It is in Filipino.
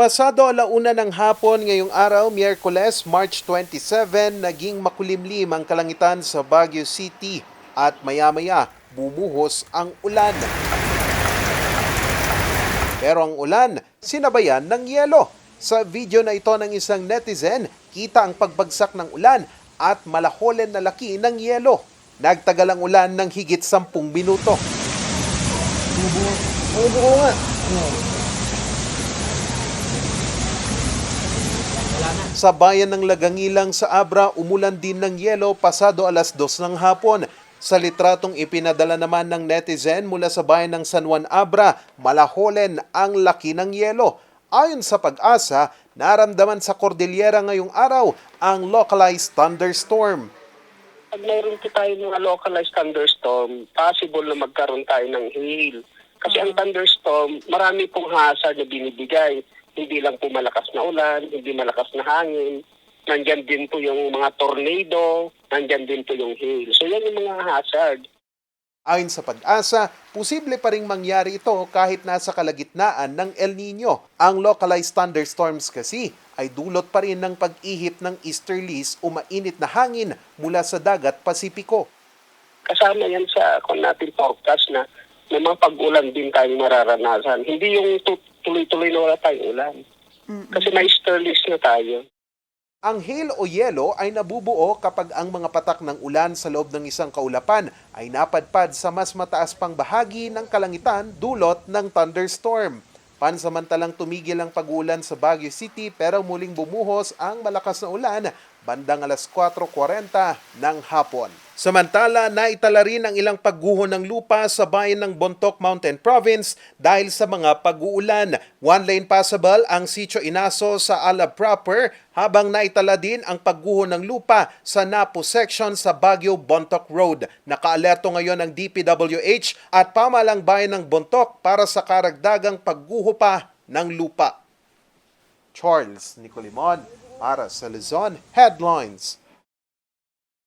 Pasado alauna ng hapon ngayong araw, Miyerkules, March 27, naging makulimlim ang kalangitan sa Baguio City at maya-maya bumuhos ang ulan. Pero ang ulan, sinabayan ng yelo. Sa video na ito ng isang netizen, kita ang pagbagsak ng ulan at malaholen na laki ng yelo. Nagtagal ang ulan ng higit 10 minuto. Bubuo nga. Sa bayan ng Lagangilang sa Abra, umulan din ng yelo pasado alas dos ng hapon. Sa litratong ipinadala naman ng netizen mula sa bayan ng San Juan Abra, malaholen ang laki ng yelo. Ayon sa pag-asa, naramdaman sa Cordillera ngayong araw ang localized thunderstorm. Pag mayroon po tayo mga localized thunderstorm, possible na magkaroon tayo ng hail. Kasi ang thunderstorm, marami pong hazard na binibigay. Hindi lang po malakas na ulan, hindi malakas na hangin. Nandyan din po yung mga tornado, nandyan din po yung hail. So yan yung mga hazard. Ayon sa pag-asa, posible pa ring mangyari ito kahit nasa kalagitnaan ng El Nino. Ang localized thunderstorms kasi ay dulot pa rin ng pag-ihip ng easterlies o mainit na hangin mula sa dagat Pasipiko. Kasama yan sa kung natin forecast na may mga pag-ulan din tayong mararanasan. Hindi yung tu- tuloy-tuloy na wala tayong ulan. Kasi may easterlies na tayo. Ang hail o yelo ay nabubuo kapag ang mga patak ng ulan sa loob ng isang kaulapan ay napadpad sa mas mataas pang bahagi ng kalangitan dulot ng thunderstorm. Pansamantalang tumigil ang pag-ulan sa Baguio City pero muling bumuhos ang malakas na ulan bandang alas 4.40 ng hapon. Samantala, naitala rin ang ilang pagguho ng lupa sa bayan ng Bontoc Mountain Province dahil sa mga pag-uulan. One lane passable ang Sitio Inaso sa Alab proper habang naitala din ang pagguho ng lupa sa Napo section sa Baguio Bontoc Road. Nakaalerto ngayon ang DPWH at pamalang bayan ng Bontoc para sa karagdagang pagguho pa ng lupa. Charles Nicolimon para sa Luzon Headlines.